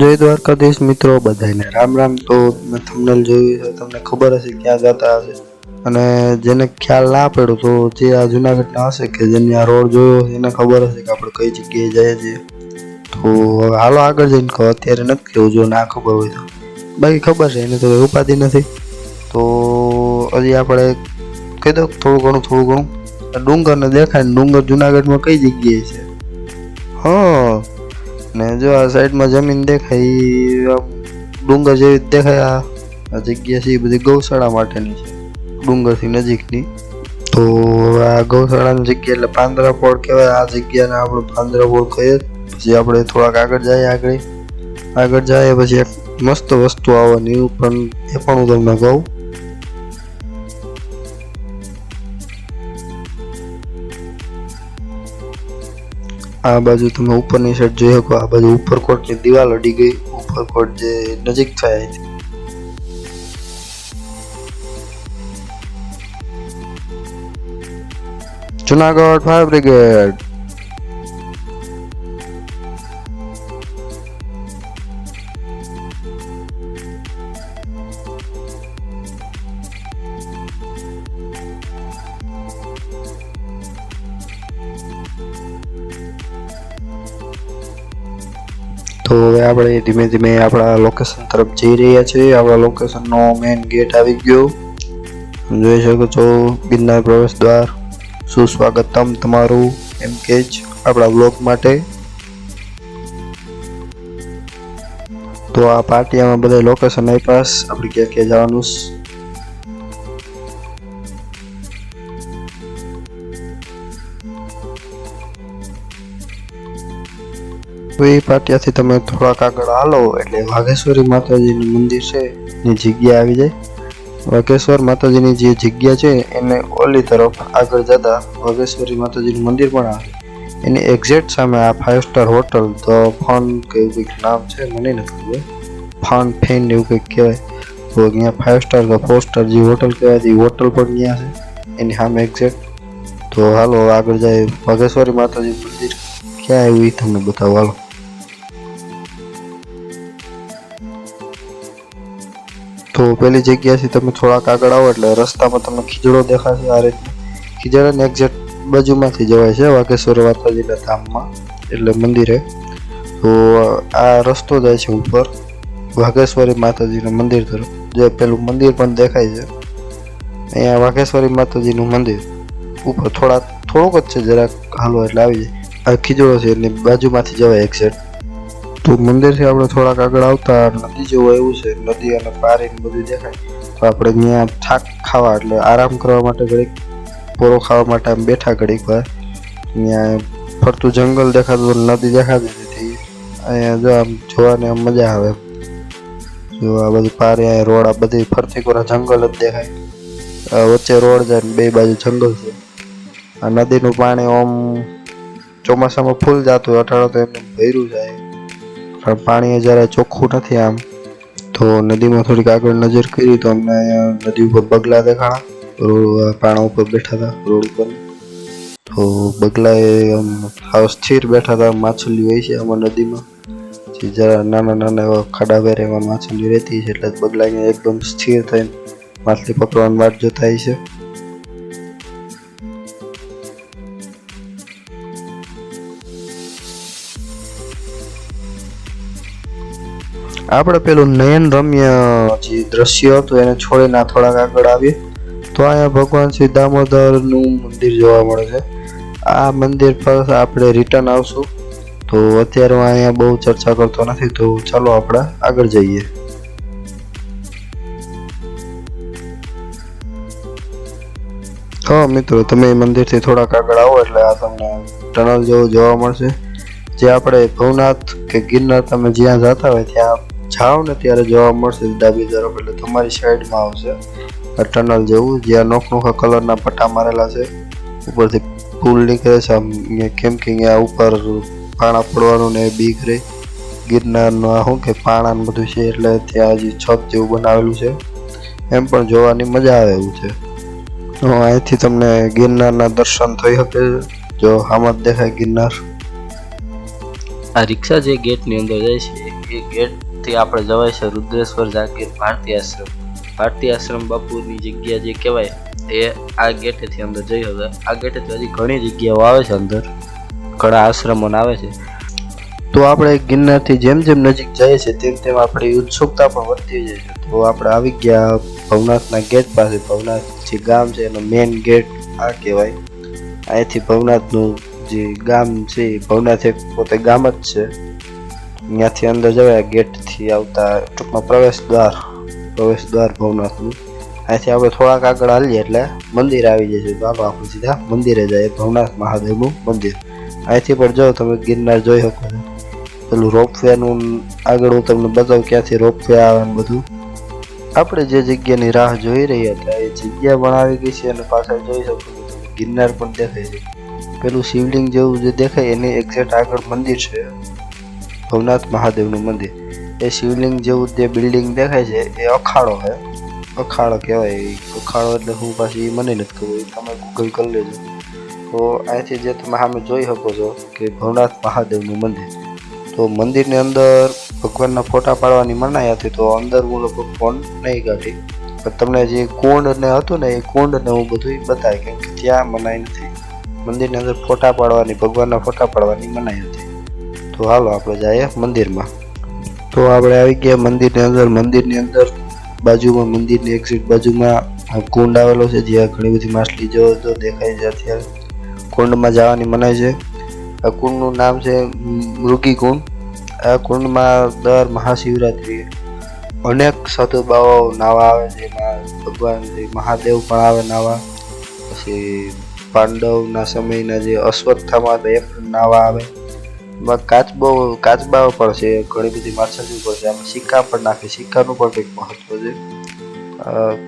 જય દ્વારકાધીશ મિત્રો બધાને રામ રામ. તો મેં થંબનેલ જોયું છે, તમને ખબર હશે ક્યાં જતા હશે. અને જેને ખ્યાલ ના પડ્યો તો જે આ જુનાગઢના હશે કે જેને આ રોડ જોયો એને ખબર હશે કે આપણે કઈ જગ્યાએ જઈએ છીએ. તો હવે હાલો આગળ જઈને કહો, અત્યારે નથી કેવું, જો ના ખબર હોય તો. બાકી ખબર છે, એને તો કંઈ ઉપાધિ નથી. તો હજી આપણે કહી દો થોડું ઘણું થોડું ઘણું. ડુંગરને દેખાય ને ડુંગર જુનાગઢમાં કઈ જગ્યાએ છે? હા ને જો આ સાઈડમાં જમીન દેખાય ડુંગર જેવી દેખાય, આ જગ્યા છે એ બધી ગૌશાળા માટેની છે. ડુંગરથી નજીકની. તો આ ગૌશાળાની જગ્યા એટલે પાંદરાપોળ કહેવાય. આ જગ્યાને આપણે પાંદરાપોળ કહીએ. પછી આપણે થોડાક આગળ જઈએ આગળ. આગળ જઈએ પછી એક મસ્ત વસ્તુ આવવાની. પણ એ પણ હું તમને કહું. આ બાજુ તમે ઉપરની સાઈડ જોઈ શકો, આ બાજુ ઉપરકોટની દિવાલ અડી ગઈ ઉપરકોટ જે નજીક થાય અહીંથી. જુનાગઢ ફાયર બ્રિગેડ આપણે ધીમે ધીમે આપણા લોકેશન તરફ જઈ રહ્યા છીએ. આપણા લોકેશનનો મેઇન ગેટ આવી ગયો. જોઈ શકો છો ગિરનાર પ્રવેશ દ્વાર. સુસ્વાગતમ તમારું? એમ કે જ આપણા બ્લોગ માટે. તો આ પાટિયામાં બધા લોકેશન આપ્યા આપણી ક્યાં ક્યાં જવાનું તો એ પાટિયાથી તમે થોડાક આગળ હાલો, એટલે વાઘેશ્વરી માતાજીનું મંદિર છે એની જગ્યા આવી જાય. વાઘેશ્વર માતાજીની જે જગ્યા છે, એને ઓલી તરફ આગળ જતા વાઘેશ્વરી માતાજીનું મંદિર પણ આવે. એની એક્ઝેક્ટ સામે આ ફાઇવ સ્ટાર હોટલ તો ફન કે એવું કંઈક નામ છે, મને નથી ખબર. ફન, ફેન એવું કંઈક કહેવાય. તો અહીંયા ફાઇવ સ્ટાર કે ફોર સ્ટાર જે હોટલ કહેવાય, એ હોટલ પણ ત્યાં છે, એની સામે એક્ઝેક્ટ તો હાલો, આગળ જાય વાઘેશ્વરી માતાજી મંદિર. ક્યાં આવ્યું એ તમને બતાવો, હાલો. તો પેલી જગ્યાથી તમે થોડાક આગળ આવો એટલે રસ્તામાં તમને ખીજડો દેખાશે આ રીતે. ખીજડાની એક્ઝેક્ટ બાજુમાંથી જવાય છે વાઘેશ્વર માતાજીના ધામમાં, એટલે મંદિરે. તો આ રસ્તો જાય છે ઉપર, વાઘેશ્વરી માતાજીનું મંદિર તરફ. જે પેલું મંદિર પણ દેખાય છે. અહીંયા વાઘેશ્વરી માતાજીનું મંદિર. ઉપર થોડાક, થોડુંક જ છે જરાક હાલો એટલે આવી જાય. આ ખીજડો છે એની બાજુમાંથી જવાય એક્ઝેક્ટ તો મંદિરથી આપણે થોડાક આગળ આવતા નદી જેવું એવું છે, નદી અને પારી બધું દેખાય. તો આપણે ત્યાં થાક ખાવા એટલે આરામ કરવા માટે ઘડીક, પોરો ખાવા માટે આમ બેઠા ઘડીક વાર. ત્યાં ફરતું જંગલ દેખાતું નદી દેખાતી હતી. અહીંયા જો આમ જોવાની આમ મજા આવે. જો આ બધું પારી અહીંયા રોડ, આ બધી ફરતી કોરા જંગલ જ દેખાય. વચ્ચે રોડ જાય ને બે બાજુ જંગલ છે. આ નદીનું પાણી આમ ચોમાસામાં ફૂલ જતું, અટાણે તો એમને ભર્યું જાય. પણ પાણી જ્યારે ચોખ્ખું નથી આમ, તો નદીમાં થોડીક આગળ નજર કરી તો અમને નદી ઉપર બગલા દેખાણા. રોડ પાણા ઉપર બેઠા હતા, રોડ ઉપર. તો બગલા એ આમ હાવ સ્થિર બેઠા હતા, માછલી હોય છે આમાં નદીમાં. જે જરા નાના નાના એવા ખાડા વેર એમાં માછલી રહેતી છે, એટલે બગલા એકદમ સ્થિર થઈને માછલી પકડવાની વાટ જોતા છે. આપણે પેલું નયન રમ્ય જે દ્રશ્ય હતું, એને છોડીને થોડાક આગળ આવીએ. તો અહીંયા ભગવાન શ્રી દામોદરનું મંદિર જોવા મળે છે. આ મંદિર પર આપણે રિટર્ન આવશું. તો અત્યારે હું અહીંયા બહુ ચર્ચા કરતો નથી, તો ચાલો આપણે આગળ જઈએ. હા, મિત્રો, તમે મંદિરથી થોડાક આગળ આવો, એટલે આ તમને ટનલ જેવું જોવા મળશે. જે આપણે ભવનાથ કે ગિરનાર તમે જ્યાં જતા હોય ત્યાં જાઓ ને ત્યારે જોવા મળશે ડાબી તરફ એટલે તમારી સાઈડમાં આવશે. ટનલ જેવું, જ્યાં નોખ નોખા કલરના પટ્ટા મારેલા છે. ઉપરથી પુલ નીકળે છે કેમ કે અહીંયા ઉપર પાણા પડવાનું ને બીક રહે ગિરનારનું આ શું કે પાણા બધું છે, એટલે ત્યાં હજી છત જેવું બનાવેલું છે. એમ પણ જોવાની મજા આવે એવું છે. અહીંથી તમને ગિરનારના દર્શન થઈ શકે જો આમાં દેખાય ગિરનાર. આ રિક્ષા જે ગેટની અંદર જાય છે, એ ગેટથી આપણે જવાય છે રુદ્રેશ્વર જાગીર ભારતી આશ્રમ. ભારતી આશ્રમ બાપુની જગ્યા જે કહેવાય, એ આ ગેટેથી અંદર જઈ હવે. આ ગેટેથી હજી ઘણી જગ્યાઓ આવે છે અંદર. ઘણા આશ્રમો ને આવે છે. તો આપણે ગિરનારથી જેમ જેમ નજીક જઈએ છીએ, તેમ તેમ આપણી ઉત્સુકતા પણ વધતી જાય છે. તો આપણે આવી ગયા ભવનાથના ગેટ પાસે. ભવનાથ જે ગામ છે, એનો મેઇન ગેટ આ કહેવાય. અહીંથી ભવનાથનું જે ગામ છે ભવનાથ એક પોતે ગામ જ છે. ત્યાંથી અંદર જવાય, ગેટથી આવતા ટૂંકમાં પ્રવેશ દ્વાર પ્રવેશ દ્વાર ભવનાથનું. અહીંથી આપણે થોડાક આગળ હાલીએ એટલે મંદિર આવી તો હાલો આપણે સીધા મંદિરે જાય, ભવનાથ મહાદેવનું મંદિર. અહીંથી પણ જો તમે ગિરનાર જોઈ શકો છો. પેલું રોપવેનું આગળ હું તમને બતાવું ક્યાંથી રોપવે આવે ને બધું. આપણે જે જગ્યાની રાહ જોઈ રહ્યા હતા, એ જગ્યા પણ આવી ગઈ છે અને પાછળ જોઈ શકો છો ગિરનાર પણ દેખાય છે. પેલું શિવલિંગ જેવું જે દેખાય, એની એક્ઝેક્ટ આગળ મંદિર છે. ભવનાથ મહાદેવનું મંદિર. એ શિવલિંગ જેવું જે બિલ્ડિંગ દેખાય છે, એ અખાડો છે. અખાડો કહેવાય અખાડો એટલે હું પાછી મને નથી ખબર તમે ગૂગલ કરી લેજો. તો અહીંથી જે તમે સામે જોઈ શકો છો કે ભવનાથ મહાદેવનું મંદિર. તો મંદિરની અંદર ભગવાનના ફોટા પાડવાની મનાઈ હતી, તો અંદર હું લગભગ ફોન નહીં કાઢી. પણ તમને જે કુંડ ને હતું ને, એ કુંડ ને હું બધું બતાવી, કેમ કે ત્યાં મનાઈ નથી. મંદિરની અંદર ફોટા પાડવાની, ભગવાનના ફોટા પાડવાની મનાઈ હતી. તો હાલો આપણે જઈએ મંદિરમાં. તો આપણે આવી ગયા મંદિરની અંદર. મંદિરની અંદર બાજુમાં મંદિરની એક્ઝિટ બાજુમાં કુંડ આવેલો છે જ્યાં ઘણી બધી માછલી જો તો દેખાય છે અત્યારે. કુંડમાં જવાની મનાય છે. આ કુંડનું નામ છે મૃગી કુંડ. આ કુંડમાં દર મહાશિવરાત્રિએ અનેક સાધુ બાવાઓ નાવા આવે છે. એમાં ભગવાન મહાદેવ પણ આવે નાવા. પછી પાંડવના સમયના જે અશ્વત્થામાં એક નાવા આવે. કાચબો કાચબાઓ પણ છે, ઘણી બધી માછલીઓ પણ છે. આમાં સિક્કા પણ નાખે, સિક્કાનું પણ કંઈક મહત્વ છે.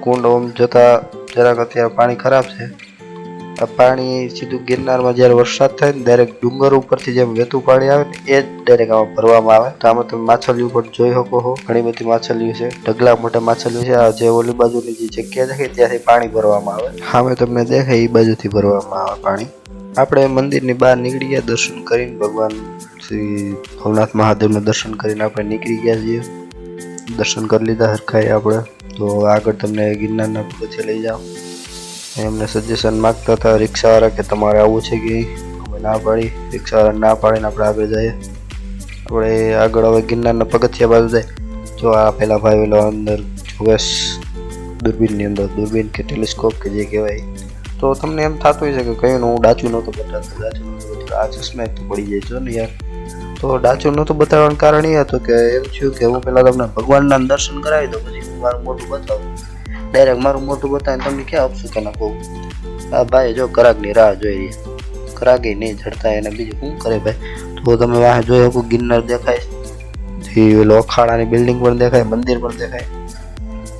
કુંડ ઓમ જતાં, જરાક અત્યારે પાણી ખરાબ છે. આ પાણી સીધું ગિરનારમાં જ્યારે વરસાદ થાય ને, ડાયરેક્ટ ડુંગર ઉપરથી જેમ વહેતું પાણી આવે ને, એ જ ડાયરેક્ટ આમાં ભરવામાં આવે. તો આમાં તમે માછલીઓ પણ જોઈ શકો છો. ઘણી બધી માછલીઓ છે. ઢગલા મોટા માછલીઓ છે. આ જે ઓલી બાજુની જે જગ્યા છે, ત્યાંથી પાણી ભરવામાં આવે. સામે તમને દેખાય, એ બાજુથી ભરવામાં આવે પાણી. આપણે મંદિરની બહાર નીકળી ગયા, દર્શન કરીને ભગવાન શ્રી ભવનાથ મહાદેવના દર્શન કરીને આપણે નીકળી ગયા છીએ. દર્શન કરી લીધા, હરખાઈ આપણે. તો આગળ તમને ગિરનારના પગથે લઈ જાઓ. એમને સજેશન માગતા હતા રિક્ષાવાળા કે તમારે આવવું છે કે અમે ના પાડી. રિક્ષાવાળા ના પાડીને આપણે આગળ જઈએ. આપણે આગળ હવે ગિરનારના પગથિયા બાજુ જાય. જો આ પેલા ભાઈ અંદર જોવેશ દૂરબીનની અંદર, દૂરબીન કે ટેલિસ્કોપ કે જે કહેવાય. તો તમને એમ થતું હોય છે કે કયું હું ડાચું નહોતું બતાવતો. ડાચું નહોતું આ ચશ્મા તો પડી જાય છો ને યાર. તો ડાચું નહોતું બતાવવાનું કારણ એ હતું કે એમ થયું કે હું પહેલાં તમને ભગવાનના દર્શન કરાવી દઉં, પછી હું મારું મોટું બતાવું. ડાયરેક્ટ મારું મોટું બતાવીને તમને ક્યાં આપશું કે ના કહું. આ ભાઈ જો કરાગની રાહ જોઈ રહી કરાગી નહીં જડતા એને બીજું શું કરે ભાઈ? તો તમે વાહ જોઈ શકો, ગિરનાર દેખાય પછી ઓલો અખાડાની બિલ્ડિંગ પણ દેખાય, મંદિર પણ દેખાય.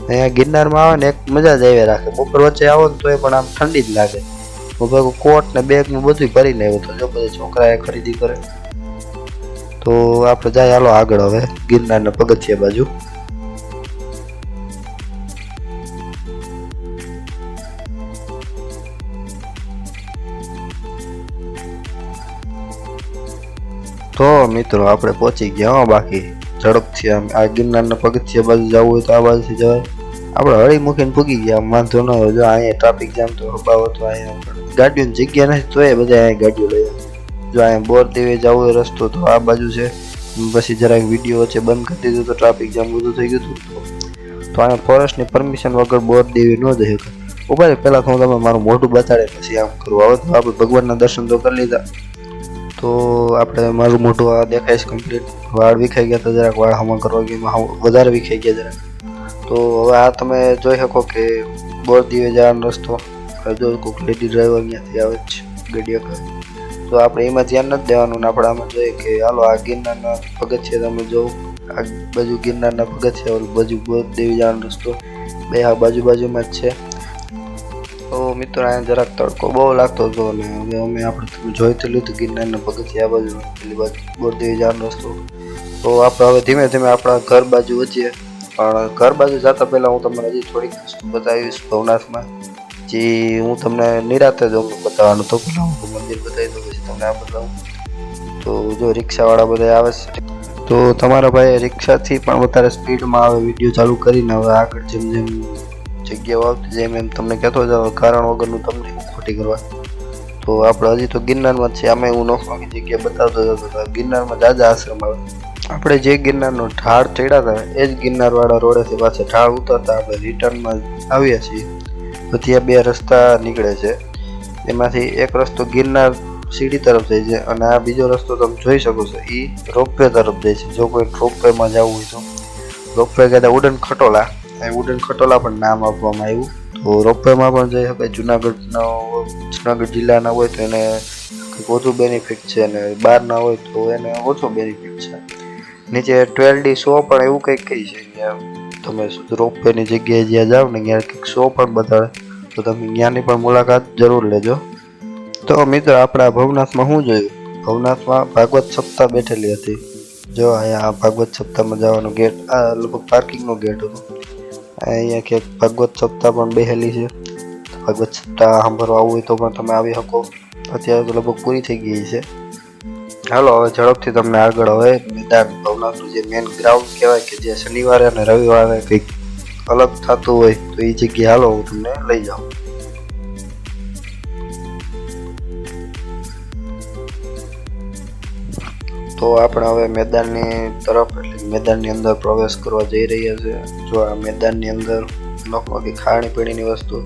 અહીંયા ગિરનારમાં આવે ને એક મજા જ આવી રાખે. બપોર વચ્ચે આવો ને તો એ પણ આમ ઠંડી જ લાગે. ભેગું કોટ ને બેગ ને બધું ભરીને આવ્યો તો જો બધા છોકરાએ ખરીદી કરે. તો આપણે જાય હાલો આગળ હવે, ગિરનારના પગથિયા બાજુ. તો મિત્રો આપણે પહોંચી ગયા બાકી. ઝડપથી આમ આ ગિરનારના પગથિયા બાજુ જવું હોય તો આ બાજુથી જવાય. આપણે હળી મૂકીને પૂગી ગયા વાંધો ન હોય જો અહીંયા ટ્રાફિક જામ તો હબાવો તો અહીંયા ગાડીઓની જગ્યા નથી તો એ બધા અહીંયા ગાડીઓ લઈ જો અહીંયા બોર દેવે જવું હોય, રસ્તો તો આ બાજુ છે. પછી જરાક વીડિયો વચ્ચે બંધ કરી દીધું તો ટ્રાફિક જામ બધું થઈ ગયું હતું. તો અહીંયા ફોરેસ્ટની પરમિશન વગર બોર દેવી ન જઈ શકે. ઊભા પહેલાં તો હું તમે મારું મોઢું બતાડે, પછી આમ કરું. હવે તો આપણે ભગવાનના દર્શન તો કરી લીધા. તો આપણે મારું મોઢું આ દેખાય છે કમ્પ્લીટ વાળ વિખાઈ ગયા તો જરાક વાળ હમણાં કરવા ગયા વધારે વિખાઈ ગયા જરાક. તો હવે આ તમે જોઈ શકો કે બોરદીવે જવાનો રસ્તો. જો કોઈક લેડી ડ્રાઈવર ત્યાંથી આવે છે ગાડીઓ કરે તો આપણે એમાં ધ્યાન નથી દેવાનું ને આપણે આમાં જોઈએ કે હાલો, આ ગિરનારના પગથિયા તમે જોવો. આ બાજુ ગિરનારના પગથિયા, ઓલી બાજુ બોરદેવી જવાનો રસ્તો. બે આ બાજુ બાજુમાં જ છે. તો મિત્રો, અહીંયા જરાક તડકો બહુ લાગતો હતો અને હવે અમે આપણે તમે જોઈ તો લીધું ગિરનારના પગથિયા આ બાજુ, પેલી બાજુ બોરદેવી જવાનો રસ્તો. તો આપણે હવે ધીમે ધીમે આપણા ઘર બાજુ વધીએ. પણ ઘર બાજુ જતા પહેલાં હું તમને હજી થોડીક વસ્તુ બતાવીશ ભવનાથમાં, જે હું તમને નિરાતે જ બતાવવાનું તો પહેલાં હું મંદિર બતાવી દઉં પછી તમને આ બતાવું. તો જો રિક્ષાવાળા બધા આવે છે. તો તમારા ભાઈ રિક્ષાથી પણ વધારે સ્પીડમાં આવે, વીડિયો ચાલુ કરીને હવે આગળ જેમ જેમ જગ્યાઓ આવતી જેમ એમ તમને કહેતો જાવ, કારણ વગરનું તમને ખોટી કરવા? તો આપણે હજી તો ગિરનારમાં જ છે અમે હું નોખવાની જગ્યા બતાવતો હતો ગિરનારમાં જાજા આશ્રમ આવે. આપણે જે ગિરનારનો ઠાળ ચડ્યા હતા એ જ ગિરનારવાળા રોડેથી પાછા ઠાળ ઉતરતા આપણે રિટર્નમાં આવ્યા છીએ. તો ત્યાં બે રસ્તા નીકળે છે. એમાંથી એક રસ્તો ગિરનાર સીડી તરફ જાય છે અને આ બીજો રસ્તો તમે જોઈ શકો છો એ રોપવે તરફ જાય છે. જો કોઈ રોપવેમાં જવું હોય તો. રોપવે કહેતા ઉડન ખટોલા. એ ઉડન ખટોલા પણ નામ આપવામાં આવ્યું. તો રોપવેમાં પણ જઈ શકાય. જુનાગઢનો, જુનાગઢ જિલ્લાના હોય તો એને ઓછું બેનિફિટ છે અને બહારના હોય તો એને ઓછો બેનિફિટ છે. નીચે ટ્વેલ્વ ડી શો પણ એવું કંઈક કહી છે તમે રોપવેની જગ્યાએ જ્યાં જાઓ ને ત્યાં કંઈક શો પણ બતાવે. તો તમે ત્યાંની પણ મુલાકાત જરૂર લેજો. તો મિત્ર, આપણે ભવનાથમાં શું જોયું? ભવનાથમાં ભાગવત સપ્તાહ બેઠેલી હતી. જો, અહીંયા ભાગવત સપ્તાહમાં જવાનો ગેટ, આ લગભગ પાર્કિંગનો ગેટ હતો. અહીંયા ક્યાંક ભાગવત સપ્તાહ પણ બેહેલી છે. ભાગવત સપ્તાહ સાંભળવા આવવું હોય તો પણ તમે આવી શકો. અત્યારે તો લગભગ પૂરી થઈ ગઈ છે. હાલો, હવે ઝડપથી તમને આગળ હવે મેદાન ભવનાથનું જે મેન ગ્રાઉન્ડ કહેવાય કે જે શનિવારે અને રવિવારે કંઈક અલગ થતું હોય તો એ જગ્યાએ હાલો, હું તમને લઈ જાઉં. તો આપણે હવે મેદાનની તરફ, એટલે મેદાનની અંદર પ્રવેશ કરવા જઈ રહ્યા છે. જો આ મેદાનની અંદર નોકનોકી ખાણી પીણીની વસ્તુ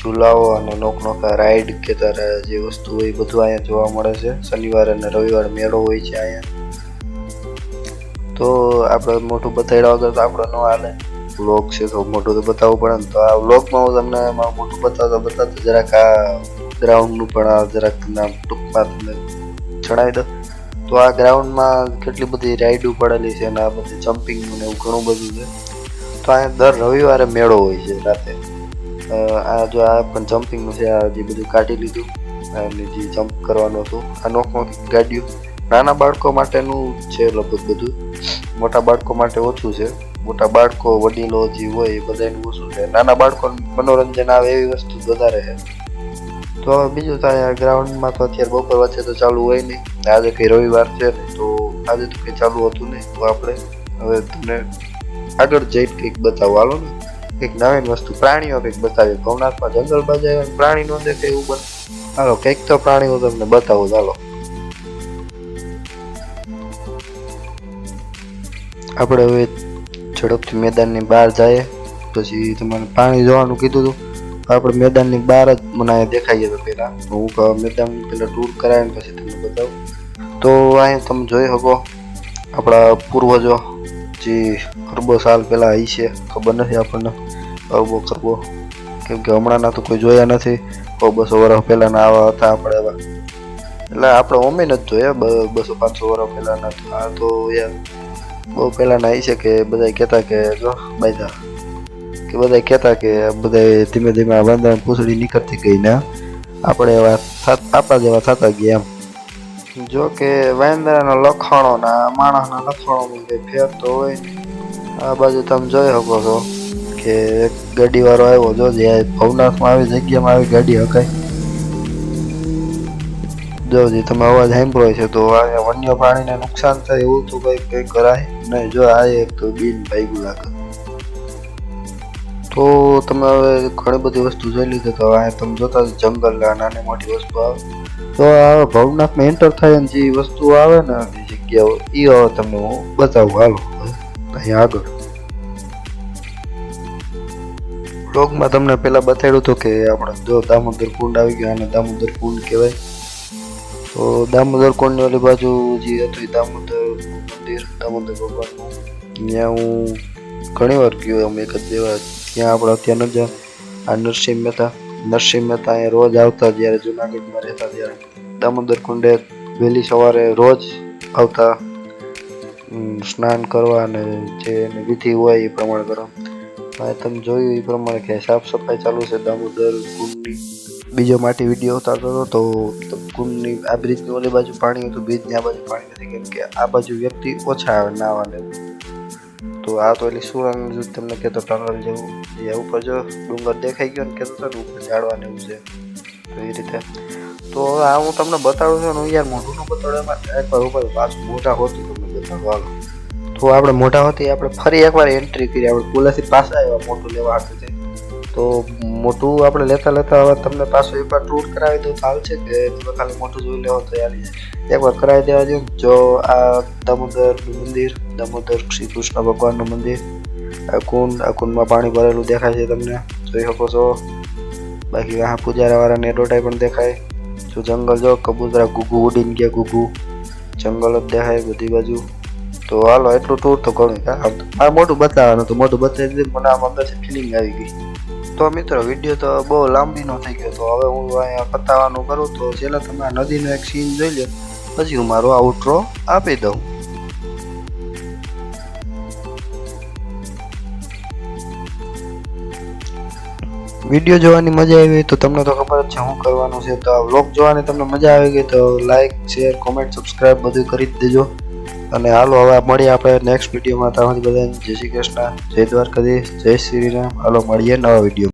ઝૂલાઓ અને નોકનોકા રાઈડ કે તારે જે વસ્તુ હોય એ બધું અહીંયા જોવા મળે છે. શનિવારે અને રવિવારે મેળો હોય છે અહીંયા. તો આપણે મોટું બતાડ્યા વગર તો આપણે ન હાલે. વ્લોગ છે તો મોટું તો બતાવવું પડે ને તો આ વ્લોગમાં હું તમને મોટું બતાવતા બતાવતા જરાક આ ગ્રાઉન્ડનું પણ આ જરાક ટૂંકમાં તમને જણાવી દઉં. તો આ ગ્રાઉન્ડમાં કેટલી બધી રાઈડો પડેલી છે અને આ બધી જમ્પિંગનું ને એવું ઘણું બધું છે. તો અહીંયા દર રવિવારે મેળો હોય છે રાતે. આ જો આ પણ જમ્પિંગનું છે, આ જે બધું કાઢી લીધું, અને જે જમ્પ કરવાનું હતું, આ નોકમાંથી ગાડીઓ નાના બાળકો માટેનું છે લગભગ બધું. મોટા બાળકો માટે ઓછું છે. મોટા બાળકો, વડીલો જે હોય એ બધાનું ઓછું છે. નાના બાળકો મનોરંજન આવે એવી વસ્તુ વધારે છે. તો બીજું થાય ગ્રાઉન્ડમાં તો અત્યારે બપોર વચ્ચે તો ચાલુ હોય નહીં. આજે કંઈ રવિવાર છે તો આજે તો કંઈ ચાલુ હતું નહીં. તો આપણે હવે તમને આગળ જઈને કંઈક બતાવો. હાલો ને? કંઈક નવીન વસ્તુ પ્રાણીઓ, કંઈક બતાવીએ. ભવનાથમાં જંગલ બાજુ આવ્યા પ્રાણી નો દેખે એવું બને. હાલો, કંઈક તો પ્રાણી હું તમને બતાવું. ચાલો આપણે હવે ઝડપથી મેદાનની બહાર જઈએ. પછી તમારે પાણી જોવાનું કીધું હતું. આપણે મેદાનની બહાર જ મને દેખાઈએ તો પહેલાં. હું મેદાન પહેલાં ટૂર કરાવીને પછી તમને બતાવું. તો અહીંયા તમે જોઈ શકો, આપણા પૂર્વજો જે અરબો સાલ પહેલાં આવી છે. ખબર નથી આપણને. અરબો કરવો. કેમ કે હમણાંના તો કોઈ જોયા નથી. સો બસો વર્ષ પહેલાંના આવા હતા આપણે એવા એટલે આપણે ઓમે જ જોયા બસો પાંચસો વર્ષ પહેલાંના આ તો યાર, બહુ પહેલાંના એ છે કે બધા કહેતા કે, જો બાજા કે બધા કહેતા કે બધા ધીમે ધીમે આ બંધારણ પૂછડી નીકળતી ગઈ ને. આપણે એવા આપણા જેવા થતા ગયા એમ. જો કે વાંદરાના લખાણો ના માણસના લખાણોમાં ફેર તો હોય આ બાજુ તમે જોઈ શકો છો. કે ગાડી વાળો આવ્યો જો, જે ભવનાથમાં આવી જગ્યામાં આવી ગાડી હકાય. જો જે તમે અવાજ સાંભળો છે, તો આ વન્ય પ્રાણીને નુકસાન થાય એવું તો કંઈ કંઈ કરાય નહીં. જો આ એક તો બિન ભાગ્યું લાગે. તો તમે હવે ઘણી બધી વસ્તુ જોઈ લીધી, તો આ તમે જોતા જંગલ નાની મોટી વસ્તુ આવે. તો આ ભવનાથમાં એન્ટર થાય ને જે વસ્તુ આવે ને જગ્યાઓ એ હવે તમને હું બતાવું. હાલો અહીંયા આગળ. બ્લોગમાં તમને પહેલાં બતાડ્યું હતું કે આપણે જો દામોદર કુંડ આવી ગયો અને દામોદર કુંડ કહેવાય. તો દામોદર કુંડની ઓલી બાજુ જે હતું એ દામોદર મંદિર, દામોદર ભગવાનનું ત્યાં હું ઘણી વાર ગયો અમે એક જ બે ત્યાં આપણે અત્યાર જા આ નરસિંહ મહેતા નરસિંહ મહેતા અહીંયા રોજ આવતા જ્યારે જુનાગઢમાં રહેતા ત્યારે. દામોદર કુંડે વહેલી સવારે રોજ આવતા સ્નાન કરવા અને જે વિધિ હોય એ પ્રમાણે કરવા. હવે તમે જોયું એ પ્રમાણે કે સાફ સફાઈ ચાલુ છે, દામોદર, કુંડની. બીજો માટી વીડિયો ઉતારતો હતો, તો કુંડની આ બ્રિજની ઓલી બાજુ પાણી હતું, બ્રિજની આ બાજુ પાણી નથી, કેમ કે આ બાજુ વ્યક્તિ ઓછા આવે નાવાને તો આ તો એટલે સુરંગ તમને કહેતો ટનલ જેવું એ ઉપર જો ડુંગર દેખાઈ ગયો ને કહેતો હતો ને, ઉપર ઝાડવાને એવું છે. તો એ રીતે. તો આ હું તમને બતાડું છું ને યાર મોઢું નું બતાડું, એમાં એકવાર ઉપર પાછું મોટા હોતું તમને હાલો. તો આપણે મોટા હોતી આપણે ફરી એકવાર એન્ટ્રી કરી, આપણે પુલાથી પાછા આવ્યા, મોટું લેવા હાટુથી તો મોટું આપણે લેતા લેતા હવે તમને પાછું એકવાર ટૂર કરાવી દઉં ચાલ છે કે તમે ખાલી મોટું જોઈ લેવો તો જાય એકવાર કરાવી દેવા દો, જો આ દામોદરનું મંદિર, દામોદર શ્રી કૃષ્ણ ભગવાનનું મંદિર, આ કુંડ, આ કુંડમાં પાણી ભરેલું દેખાય છે તમને. જોઈ શકો છો. બાકી આ પૂજારાવાળા નેડોટાઈ પણ દેખાય. જો જંગલ જો, કબૂતરા ગુગુ ઉડીને ગયા ગુગુ. જંગલ જ દેખાય બધી બાજુ. તો હાલો, એટલું ટૂર તો કા આમ તો મોટું બતાવવાનું તો મોટું બતાવી દીધું, મને આમ અંદરથી ફિલિંગ આવી ગઈ. તો મિત્રો વીડિયો તો બહુ લાંબીનો થઈ ગયો તો હવે હું અહીંયા પતાવવાનું કરું તો છેલ્લા તમે આ નદીનો એક સીન જોઈ લો. પછી હું મારો આઉટરો આપી દઉં. વીડિયો જોવાની મજા આવી તો તમને તો ખબર જ છે શું કરવાનું છે. તો આ વ્લોગ જોવાની તમને મજા આવી ગઈ તો લાઈક શેર કોમેન્ટ સબસ્ક્રાઈબ બધું કરી જ દેજો. અને હાલો, હવે મળીએ આપણે નેક્સ્ટ વિડીયોમાં ત્યાં બધા જય શ્રી કૃષ્ણ, જય દ્વારકાધીશ, જય શ્રી રામ. હાલો, મળીએ નવા વીડિયો